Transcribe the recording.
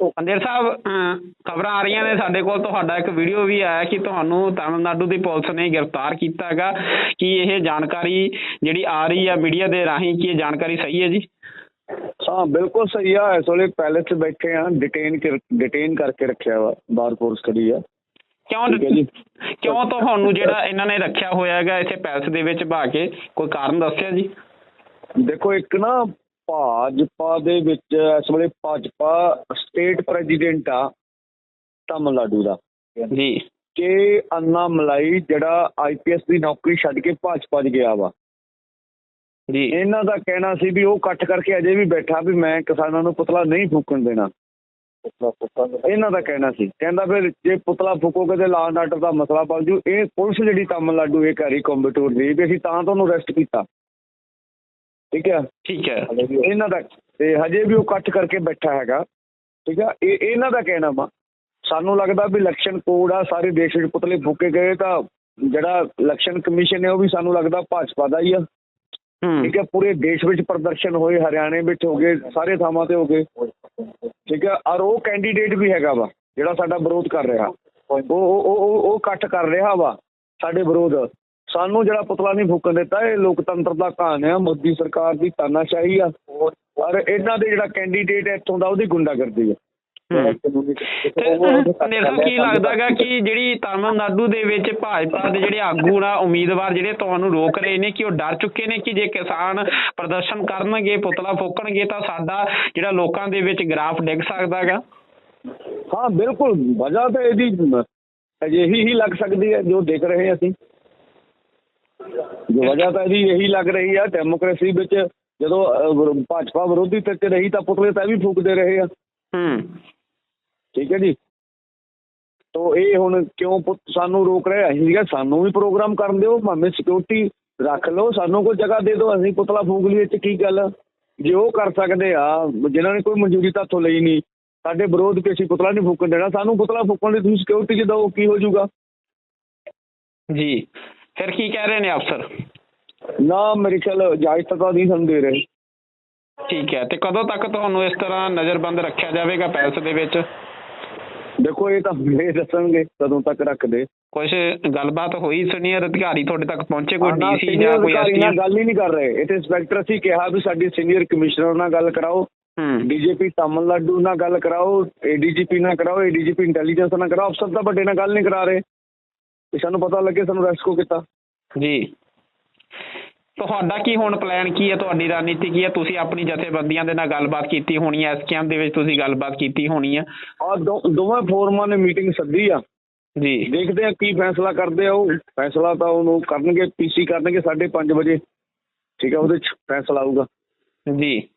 ਅੰਦੇਰ ਸਾਹਿਬ ਖਬਰਾਂ ਆ ਰਹੀਆਂ ਨੇ। ਸਾਡੇ ਕੋਲ ਤੁਹਾਡਾ ਇੱਕ ਵੀਡੀਓ ਵੀ ਆਇਆ ਕਿ ਤੁਹਾਨੂੰ ਤਾਮਿਲਨਾਡੂ ਦੀ ਪੁਲਿਸ ਨੇ ਗ੍ਰਿਫਤਾਰ ਕੀਤਾ ਹੈਗਾ। ਕੀ ਇਹ ਜਾਣਕਾਰੀ ਜਿਹੜੀ ਆ ਰਹੀ ਹੈ ਮੀਡੀਆ ਦੇ ਰਾਹੀਂ ਕੀ ਇਹ ਜਾਣਕਾਰੀ ਸਹੀ ਹੈ ਜੀ? ਹਾਂ ਬਿਲਕੁਲ ਸਹੀ ਆ। ਇਸ ਵੇਲੇ ਪੈਲੇਸ 'ਚ ਬੈਠੇ ਆ। ਡਿਟੇਨ ਡਿਟੇਨ ਕਰਕੇ ਰੱਖਿਆ ਵਾ ਬਾਰ ਫੋਰਸ ਖੜੀ ਆ। ਕਿਉਂ। ਕਿਉਂ ਤੁਹਾਨੂੰ ਜਿਹੜਾ ਇਹਨਾਂ ਨੇ ਰੱਖਿਆ ਹੋਇਆ ਹੈਗਾ ਇੱਥੇ ਪੈਲਸ ਦੇ ਵਿੱਚ ਭਾ ਕੇ ਕੋਈ ਕਾਰਨ ਦੱਸਿਆ ਜੀ? ਦੇਖੋ ਇੱਕ ਨਾ ਭਾਜਪਾ ਦੇ ਵਿੱਚ ਇਸ ਵੇਲੇ ਭਾਜਪਾ ਸਟੇਟ ਪ੍ਰੈਜ਼ੀਡੈਂਟ ਆ ਤਮਿਲਨਾਡੂ ਦਾ। ਜੀ। ਕਿ ਅੰਨਾ ਮਲਾਈ ਜਿਹੜਾ ਆਈਪੀਐਸ ਦੀ ਨੌਕਰੀ ਛੱਡ ਕੇ ਭਾਜਪਾ 'ਚ ਗਿਆ ਵਾ। ਜੀ। ਇਹਨਾਂ ਦਾ ਕਹਿਣਾ ਸੀ ਵੀ ਉਹ ਇਕੱਠ ਕਰਕੇ ਅਜੇ ਵੀ ਬੈਠਾ ਵੀ ਮੈਂ ਕਿਸਾਨਾਂ ਨੂੰ ਪੁਤਲਾ ਨਹੀਂ ਫੂਕਣ ਦੇਣਾ। ਇਹਨਾਂ ਦਾ ਕਹਿਣਾ ਸੀ। ਕਹਿੰਦਾ ਫਿਰ ਜੇ ਪੁਤਲਾ ਫੂਕੋਗੇ ਤੇ ਲਾਅ ਆਰਡਰ ਦਾ ਮਸਲਾ ਬਣ ਜੂ। ਇਹ ਪੁਲਿਸ ਜਿਹੜੀ ਤਮਿਲਨਾਡੂ ਇਹ ਕਰੀ ਕੰਬਟੂਰ ਦੀ ਵੀ ਅਸੀਂ ਤਾਂ ਤੁਹਾਨੂੰ ਅਰੈਸਟ ਕੀਤਾ। ਠੀਕ ਹੈ? ਠੀਕ ਹੈ। ਇਹਨਾਂ ਦਾ ਤੇ ਹਜੇ ਵੀ ਉਹ ਇਕੱਠ ਕਰਕੇ ਬੈਠਾ ਹੈਗਾ। ਠੀਕ ਆ ਇਹ ਇਹਨਾਂ ਦਾ ਕਹਿਣਾ ਵਾ। ਸਾਨੂੰ ਲੱਗਦਾ ਵੀ ਇਲੈਕਸ਼ਨ ਕੋਡ ਆ ਸਾਰੇ ਦੇਸ਼ ਵਿੱਚ ਪੁਤਲੇ ਫੂਕੇ ਗਏ ਤਾਂ ਜਿਹੜਾ ਇਲੈਕਸ਼ਨ ਕਮਿਸ਼ਨ ਹੈ ਉਹ ਵੀ ਸਾਨੂੰ ਲੱਗਦਾ ਭਾਜਪਾ ਦਾ ਹੀ ਆ। ਹੂੰ। ਠੀਕ ਹੈ? ਪੂਰੇ ਦੇਸ਼ ਵਿੱਚ ਪ੍ਰਦਰਸ਼ਨ ਹੋਏ ਹਰਿਆਣੇ ਵਿੱਚ ਹੋ ਗਏ ਸਾਰੇ ਥਾਵਾਂ ਤੇ ਹੋ ਗਏ। ਠੀਕ ਹੈ? ਔਰ ਉਹ ਕੈਂਡੀਡੇਟ ਵੀ ਹੈਗਾ ਵਾ ਜਿਹੜਾ ਸਾਡਾ ਵਿਰੋਧ ਕਰ ਰਿਹਾ। ਉਹ ਉਹ ਉਹ ਉਹ- ਉਹ ਇਕੱਠ ਕਰ ਰਿਹਾ ਵਾ ਸਾਡੇ ਵਿਰੋਧ। ਸਾਨੂੰ ਜਿਹੜਾ ਪੁਤਲਾ ਨਹੀਂ ਫੂਕਣ ਦਿੱਤਾ ਇਹ ਲੋਕਤੰਤਰ ਦਾ ਕਹਾਣ ਆ ਮੋਦੀ ਸਰਕਾਰ ਦੀ ਤਾਨਾਸ਼ਾਹੀ ਆ। ਔਰ ਇਹਨਾਂ ਦੇ ਜਿਹੜਾ ਕੈਂਡੀਡੇਟ ਇੱਥੋਂ ਦਾ ਉਹਦੀ ਗੁੰਡਾਗਰਦੀ ਆ। ਹੂੰ। ਤੇ ਨਿਰਸਾ ਕੀ ਲੱਗਦਾਗਾ ਕਿ ਜਿਹੜੀ ਤਾਮਿਲਨਾਡੂ ਦੇ ਵਿੱਚ ਭਾਜਪਾ ਦੇ ਜਿਹੜੇ ਆਗੂ ਨਾ ਉਮੀਦਵਾਰ ਜਿਹੜੇ ਤੁਹਾਨੂੰ ਰੋਕ ਰਹੇ ਨੇ ਕਿ ਉਹ ਡਰ ਚੁੱਕੇ ਨੇ ਕਿ ਜੇ ਕਿਸਾਨ ਪ੍ਰਦਰਸ਼ਨ ਕਰਨਗੇ ਪੁਤਲਾ ਫੂਕਣਗੇ ਤਾਂ ਸਾਡਾ ਜਿਹੜਾ ਲੋਕਾਂ ਦੇ ਵਿੱਚ ਗ੍ਰਾਫ ਡਿੱਗ ਸਕਦਾਗਾ ਹਾਂ ਬਿਲਕੁਲ। ਵਜ੍ਹਾ ਤਾਂ ਇਹਦੀ ਅਜਿਹੀ ਹੀ ਲੱਗ ਸਕਦੀ ਹੈ ਜੋ ਦੇਖ ਰਹੇ ਅਸੀਂ। ਵਜ੍ਹਾ ਤਾਂ ਇਹਦੀ ਇਹੀ ਲੱਗ ਰਹੀ ਆ ਡੈਮੋਕ੍ਰੇਸੀ ਵਿੱਚ ਜਦੋਂ ਭਾਜਪਾ ਵਿਰੋਧੀ ਤੇ ਤੇ ਰਹੀ ਤਾਂ ਪੁਤਲੇ ਤਾਂ ਵੀ ਫੂਕਦੇ ਰਹੇ ਆ। ਹੂੰ। ਠੀਕ ਹੈ ਜੀ? ਤੋ ਇਹ ਹੁਣ ਕਿਉਂ ਸਾਨੂੰ ਰੋਕ ਰਿਹਾ ਅਸੀਂ ਕਿਹਾ ਸਾਨੂੰ ਵੀ ਪ੍ਰੋਗਰਾਮ ਕਰਨ ਦਿਓ ਭਾਵੇਂ ਸਿਕਿਉਰਿਟੀ ਰੱਖ ਲਓ ਸਾਨੂੰ ਕੋਈ ਜਗ੍ਹਾ ਦੇ ਦਿਓ ਅਸੀਂ ਪੁਤਲਾ ਫੂਕ ਲਈਏ ਤੇ ਕੀ ਗੱਲ? ਜੇ ਉਹ ਕਰ ਸਕਦੇ ਆ ਜਿਨ੍ਹਾਂ ਨੇ ਕੋਈ ਮਨਜ਼ੂਰੀ ਤਾਂ ਤੋਂ ਲਈ ਨਹੀਂ ਸਾਡੇ ਵਿਰੋਧ ਕੇ ਅਸੀਂ ਪੁਤਲਾ ਨਹੀਂ ਫੂਕਣ ਦੇਣਾ ਸਾਨੂੰ ਪੁਤਲਾ ਫੂਕਣ ਦੀ ਤੁਸੀਂ ਸਿਕਿਉਰਿਟੀ ਚ ਦਿਓ ਕੀ ਹੋ ਜਾਊਗਾ? ਜੀ। ਫਿਰ ਕੀ ਕਹਿ ਰਹੇ ਨੇ ਅਫਸਰ? ਨਾ ਮੇਰੇ ਖਿਆਲ ਇਜਾਜ਼ਤ ਤਾਂ ਨਹੀਂ ਸਾਨੂੰ ਦੇ ਰਹੇ। ਠੀਕ ਹੈ ਤੇ ਕਦੋਂ ਤੱਕ ਤੁਹਾਨੂੰ ਇਸ ਤਰ੍ਹਾਂ ਨਜ਼ਰਬੰਦ ਰੱਖਿਆ ਜਾਵੇਗਾ ਪੈਲਸ ਦੇ ਵਿੱਚ? ਦੇਖੋ ਇਹ ਤਾਂ ਇਹ ਦੱਸਣਗੇ ਕਦੋਂ ਤੱਕ ਰੱਖਦੇ। ਕੁਝ ਗੱਲਬਾਤ ਹੋਈ ਸੀਨੀਅਰ ਅਧਿਕਾਰੀ ਤੁਹਾਡੇ ਤੱਕ ਪਹੁੰਚੇ? ਕੋਈ ਡੀਸੀ ਜਾਂ ਕੋਈ ਅਧਿਕਾਰੀ ਨਾਲ ਐਸਟੀ ਗੱਲ ਹੀ ਨਹੀਂ ਕਰ ਰਹੇ। ਤੇ ਇੰਸਪੈਕਟਰ ਅਸੀਂ ਕਿਹਾ ਵੀ ਸਾਡੀ ਸੀਨੀਅਰ ਕਮਿਸ਼ਨਰ ਨਾਲ ਗੱਲ ਕਰਾਓ। ਹੂੰ। ਡੀਜੀਪੀ ਤਮਿਲਨਾਡੂ ਨਾਲ ਗੱਲ ਕਰਾਓ ਏਡੀਜੀਪੀ ਨਾਲ ਕਰਾਓ ਏਡੀਜੀਪੀ ਇੰਟੈਲੀਜੈਂਸ ਨਾਲ ਕਰਾਓ। ਅਫਸਰ ਤਾਂ ਵੱਡੇ ਨਾਲ ਗੱਲ ਨਹੀਂ ਕਰਾ ਰਹੇ। ਤੇ ਸਾਨੂੰ ਪਤਾ ਲੱਗੇ ਸਾਨੂੰ ਅਰੈਸਟ ਕੀਤਾ। ਜੀ। ਤੁਹਾਡਾ ਕੀ ਹੁਣ ਪਲਾਨ ਕੀ ਹੈ? ਤੁਹਾਡੀ ਰਣਨੀਤੀ ਕੀ ਹੈ? ਤੁਸੀਂ ਆਪਣੀ ਜਥੇਬੰਦੀਆਂ ਦੇ ਨਾਲ ਗੱਲਬਾਤ ਕੀਤੀ ਹੋਣੀ ਹੈ ਐਸਕੇਐਮ ਦੇ ਵਿੱਚ ਤੁਸੀਂ ਗੱਲਬਾਤ ਕੀਤੀ ਹੋਣੀ ਹੈ। ਆ ਦੋਵੇਂ ਫੋਰਮਾਂ ਨੇ ਮੀਟਿੰਗ ਸੱਦੀ ਆ। ਜੀ। ਦੇਖਦੇ ਆ ਕੀ ਫੈਸਲਾ ਕਰਦੇ ਆ ਉਹ। ਫੈਸਲਾ ਤਾਂ ਉਹਨੂੰ ਕਰਨਗੇ ਪੀਸੀ ਕਰਨਗੇ 5:30 ਵਜੇ। ਠੀਕ ਆ ਉਹਦੇ ਚ ਫੈਸਲਾ ਆਊਗਾ। ਜੀ।